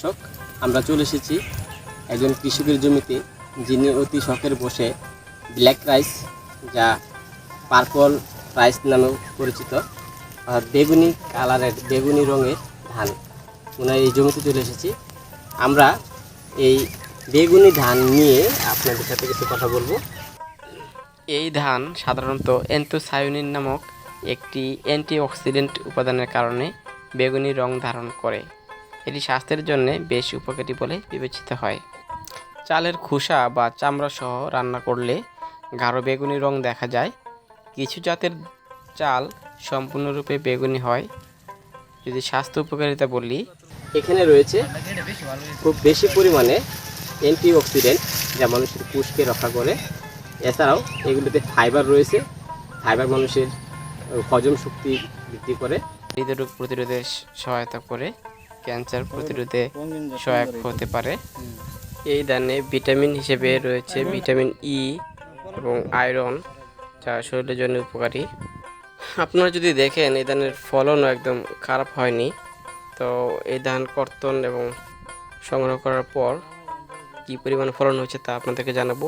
দর্শক আমরা চলে এসেছি একজন কৃষকের জমিতে, যিনি অতি শখের বসে ব্ল্যাক রাইস যা পার্পল রাইস নামেও পরিচিত বেগুনি কালারের, বেগুনি রঙের ধান। ওনার এই জমিতে চলে এসেছি। আমরা এই বেগুনি ধান নিয়ে আপনাদের সাথে কিছু কথা বলব। এই ধান সাধারণত অ্যান্থোসায়োনিন নামক একটি অ্যান্টিঅক্সিডেন্ট উপাদানের কারণে বেগুনি রং ধারণ করে। এটি স্বাস্থ্যের জন্য বেশ উপকারী বলে বিবেচিত হয়। চালের খোসা বা চামড়া সহ রান্না করলে গাঢ় বেগুনি রং দেখা যায়। কিছু জাতের চাল সম্পূর্ণরূপে বেগুনি হয়। যদি স্বাস্থ্য উপকারিতা বলি, এখানে রয়েছে খুব বেশি পরিমাণে অ্যান্টিঅক্সিডেন্ট, যা মানুষের পুষ্কে রক্ষা করে। এছাড়াও এগুলোতে ফাইবার রয়েছে। ফাইবার মানুষের হজম শক্তি বৃদ্ধি করে। হৃদরোগ প্রতিরোধে সহায়তা করে। ক্যান্সার প্রতিরোধে সহায়ক হতে পারে। এই ধানে ভিটামিন হিসেবে রয়েছে ভিটামিন ই এবং আয়রন, যা শরীরের জন্য উপকারী। আপনারা যদি দেখেন, এই ধানের ফলনও একদম খারাপ হয়নি। তো এই ধান কর্তন এবং সংগ্রহ করার পর কী পরিমাণ ফলন হয়েছে তা আপনাদেরকে জানাব।